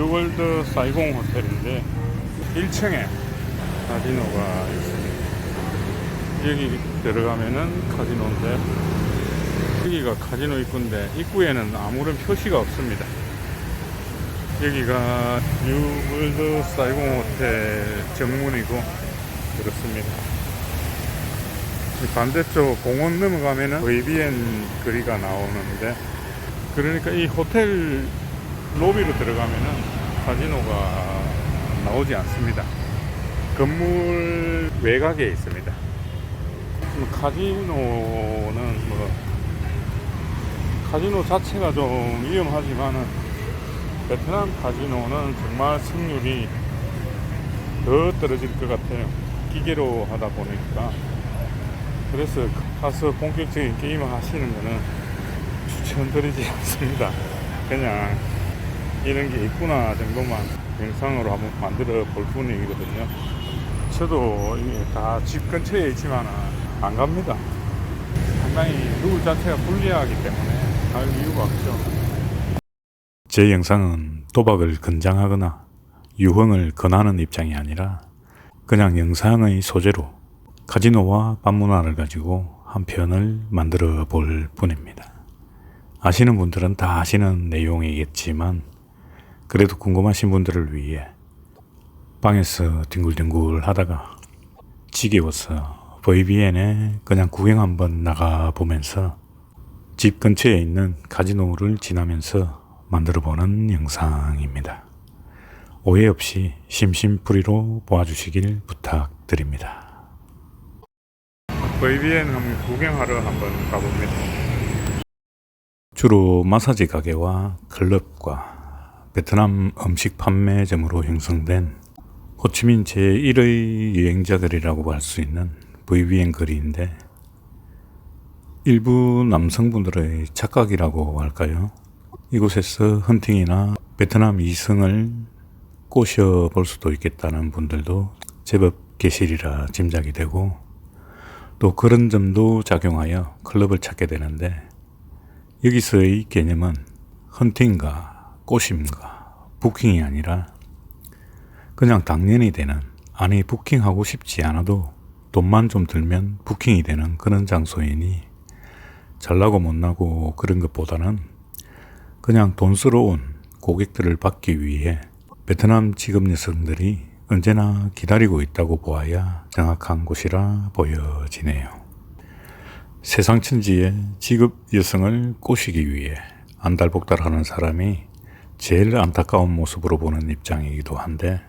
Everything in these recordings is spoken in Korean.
뉴월드 사이공 호텔인데 1층에 카지노가 있습니다. 여기 들어가면은 카지노인데 여기가 카지노 입구인데 입구에는 아무런 표시가 없습니다. 여기가 뉴월드 사이공 호텔 정문이고 그렇습니다. 이 반대쪽 공원 넘어가면은 VBN 거리가 나오는데 그러니까 이 호텔 로비로 들어가면은 카지노가 나오지 않습니다. 건물 외곽에 있습니다. 뭐 카지노는 뭐 카지노 자체가 좀 위험하지만은 베트남 카지노는 정말 승률이 더 떨어질 것 같아요. 기계로 하다 보니까 그래서 가서 본격적인 게임을 하시는 거는 추천드리지 않습니다. 그냥 이런 게 있구나 정도만 영상으로 한번 만들어 볼 뿐이거든요. 저도 다집 근처에 있지만 안 갑니다. 상당히 룰 자체가 불리하기 때문에 갈 이유가 없죠. 제 영상은 도박을 권장하거나 유흥을 권하는 입장이 아니라 그냥 영상의 소재로 카지노와 밤문화를 가지고 한 편을 만들어 볼 뿐입니다. 아시는 분들은 다 아시는 내용이겠지만 그래도 궁금하신 분들을 위해 방에서 뒹굴뒹굴 하다가 지겨워서 VBN에 그냥 구경 한번 나가 보면서 집 근처에 있는 카지노를 지나면서 만들어 보는 영상입니다. 오해 없이 심심풀이로 보아주시길 부탁드립니다. VBN 한번 구경하러 한번 가봅니다. 주로 마사지 가게와 클럽과 베트남 음식 판매점으로 형성된 호치민 제1의 여행자들이라고 할 수 있는 VBN 거리인데 일부 남성분들의 착각이라고 할까요? 이곳에서 헌팅이나 베트남 이성을 꼬셔 볼 수도 있겠다는 분들도 제법 계시리라 짐작이 되고 또 그런 점도 작용하여 클럽을 찾게 되는데 여기서의 개념은 헌팅과 꼬심과 부킹이 아니라 그냥 당연히 되는 아니 부킹하고 싶지 않아도 돈만 좀 들면 부킹이 되는 그런 장소이니 잘나고 못나고 그런 것보다는 그냥 돈스러운 고객들을 받기 위해 베트남 직업 여성들이 언제나 기다리고 있다고 보아야 정확한 곳이라 보여지네요. 세상 천지에 직업 여성을 꼬시기 위해 안달복달하는 사람이 제일 안타까운 모습으로 보는 입장이기도 한데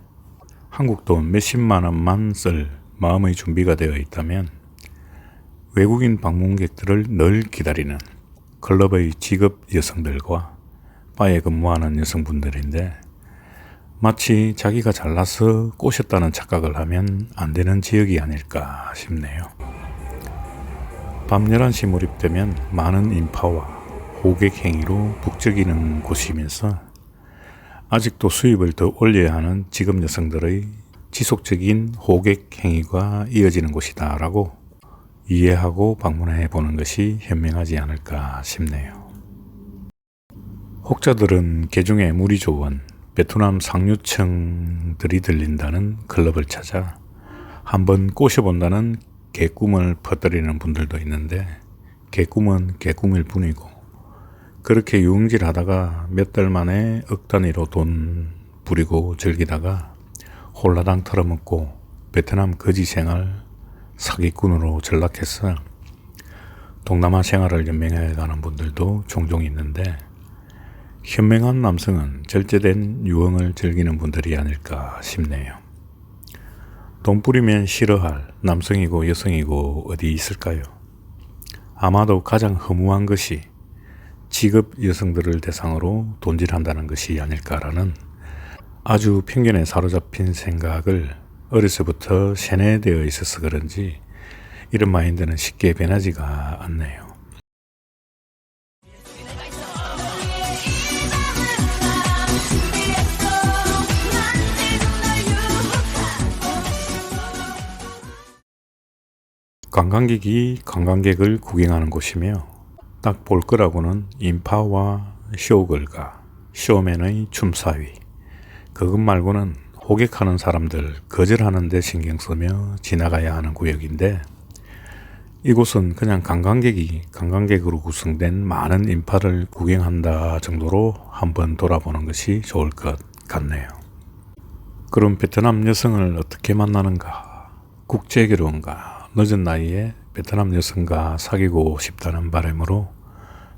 한국 돈 몇십만 원만 쓸 마음의 준비가 되어 있다면 외국인 방문객들을 늘 기다리는 클럽의 직업 여성들과 바에 근무하는 여성분들인데 마치 자기가 잘나서 꼬셨다는 착각을 하면 안 되는 지역이 아닐까 싶네요. 밤 11시 몰입되면 많은 인파와 호객 행위로 북적이는 곳이면서 아직도 수입을 더 올려야 하는 직업 여성들의 지속적인 호객 행위가 이어지는 곳이다라고 이해하고 방문해 보는 것이 현명하지 않을까 싶네요. 혹자들은 개중에 물이 좋은 베트남 상류층들이 들린다는 클럽을 찾아 한번 꼬셔본다는 개꿈을 퍼뜨리는 분들도 있는데 개꿈은 개꿈일 뿐이고 그렇게 유흥질 하다가 몇 달 만에 억 단위로 돈 부리고 즐기다가 홀라당 털어먹고 베트남 거지 생활 사기꾼으로 전락해서 동남아 생활을 연명해 가는 분들도 종종 있는데 현명한 남성은 절제된 유흥을 즐기는 분들이 아닐까 싶네요. 돈 뿌리면 싫어할 남성이고 여성이고 어디 있을까요? 아마도 가장 허무한 것이 직업 여성들을 대상으로 돈질한다는 것이 아닐까라는 아주 편견에 사로잡힌 생각을 어려서부터 세뇌되어 있어서 그런지 이런 마인드는 쉽게 변하지가 않네요. 관광객이 관광객을 구경하는 곳이며 딱 볼 거라고는 인파와 쇼걸과 쇼맨의 춤사위 그것 말고는 호객하는 사람들 거절하는 데 신경 쓰며 지나가야 하는 구역인데 이곳은 그냥 관광객이 관광객으로 구성된 많은 인파를 구경한다 정도로 한번 돌아보는 것이 좋을 것 같네요. 그럼 베트남 여성을 어떻게 만나는가? 국제 결혼가? 늦은 나이에 베트남 여성과 사귀고 싶다는 바람으로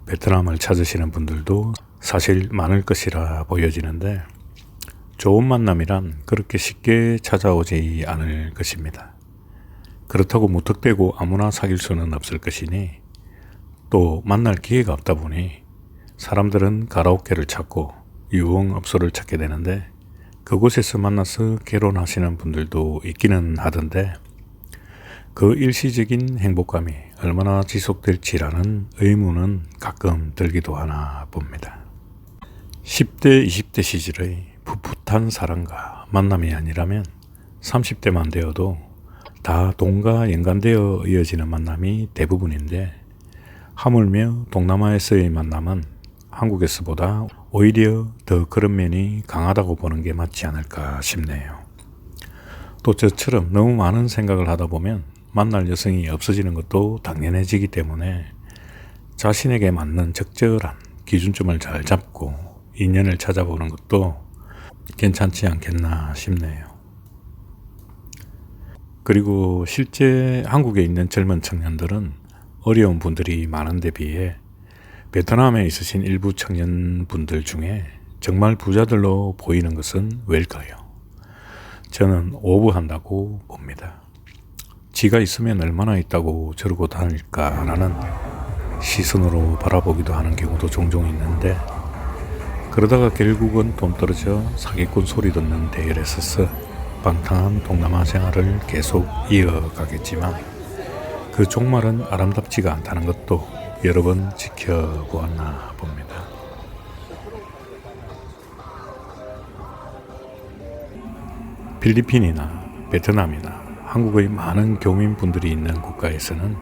베트남을 찾으시는 분들도 사실 많을 것이라 보여지는데 좋은 만남이란 그렇게 쉽게 찾아오지 않을 것입니다. 그렇다고 무턱대고 아무나 사귈 수는 없을 것이니 또 만날 기회가 없다 보니 사람들은 가라오케를 찾고 유흥업소를 찾게 되는데 그곳에서 만나서 결혼하시는 분들도 있기는 하던데 그 일시적인 행복감이 얼마나 지속될지라는 의문은 가끔 들기도 하나 봅니다. 10대, 20대 시절의 풋풋한 사랑과 만남이 아니라면 30대만 되어도 다 동과 연관되어 이어지는 만남이 대부분인데 하물며 동남아에서의 만남은 한국에서보다 오히려 더 그런 면이 강하다고 보는 게 맞지 않을까 싶네요. 또 저처럼 너무 많은 생각을 하다 보면 만날 여성이 없어지는 것도 당연해지기 때문에 자신에게 맞는 적절한 기준점을 잘 잡고 인연을 찾아보는 것도 괜찮지 않겠나 싶네요. 그리고 실제 한국에 있는 젊은 청년들은 어려운 분들이 많은데 비해 베트남에 있으신 일부 청년분들 중에 정말 부자들로 보이는 것은 왜일까요? 저는 오버한다고 봅니다. 지가 있으면 얼마나 있다고 저러고 다닐까라는 시선으로 바라보기도 하는 경우도 종종 있는데 그러다가 결국은 돈 떨어져 사기꾼 소리 듣는 대열에 서서 방탕한 동남아 생활을 계속 이어가겠지만 그 종말은 아름답지가 않다는 것도 여러 번 지켜보았나 봅니다. 필리핀이나 베트남이나 한국의 많은 교민분들이 있는 국가에서는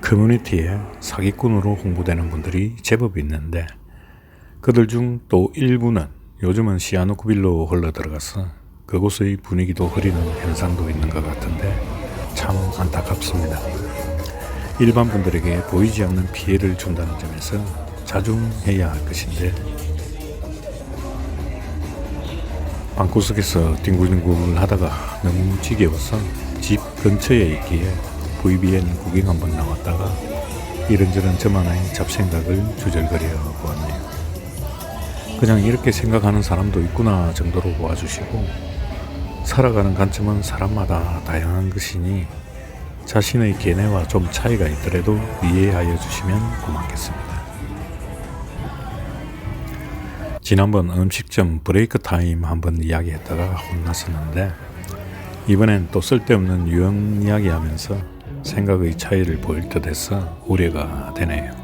커뮤니티에 사기꾼으로 홍보되는 분들이 제법 있는데 그들 중 또 일부는 요즘은 시아누쿠빌로 흘러 들어가서 그곳의 분위기도 흐리는 현상도 있는 것 같은데 참 안타깝습니다. 일반 분들에게 보이지 않는 피해를 준다는 점에서 자중해야 할 것인데 방구석에서 뒹굴뒹굴 하다가 너무 지겨워서 집 근처에 있기에 VBN 구경 한번 나왔다가 이런저런 저만의 잡생각을 주절거려 보았네요. 그냥 이렇게 생각하는 사람도 있구나 정도로 보아주시고 살아가는 관점은 사람마다 다양한 것이니 자신의 견해와 좀 차이가 있더라도 이해하여 주시면 고맙겠습니다. 지난번 음식점 브레이크 타임 한번 이야기했다가 혼났었는데 이번엔 또 쓸데없는 유형 이야기하면서 생각의 차이를 보일 듯해서 우려가 되네요.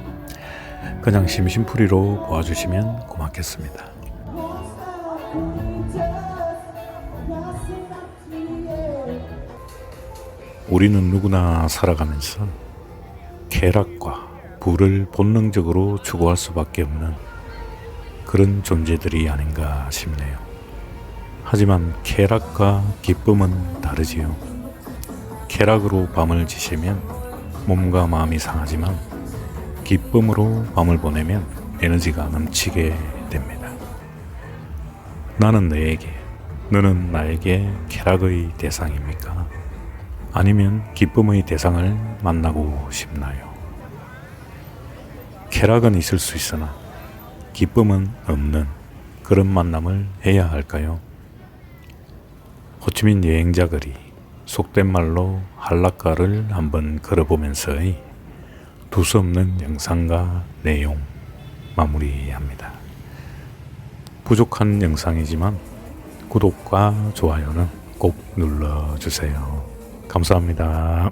그냥 심심풀이로 보아주시면 고맙겠습니다. 우리는 누구나 살아가면서 쾌락과 부를 본능적으로 추구할 수밖에 없는 그런 존재들이 아닌가 싶네요. 하지만 쾌락과 기쁨은 다르지요. 쾌락으로 밤을 지새면 몸과 마음이 상하지만 기쁨으로 밤을 보내면 에너지가 넘치게 됩니다. 나는 너에게, 너는 나에게 쾌락의 대상입니까? 아니면 기쁨의 대상을 만나고 싶나요? 쾌락은 있을 수 있으나 기쁨은 없는 그런 만남을 해야 할까요? 호치민 여행자 글이 속된 말로 한락가를 한번 걸어보면서의 두서없는 영상과 내용 마무리합니다. 부족한 영상이지만 구독과 좋아요는 꼭 눌러주세요. 감사합니다.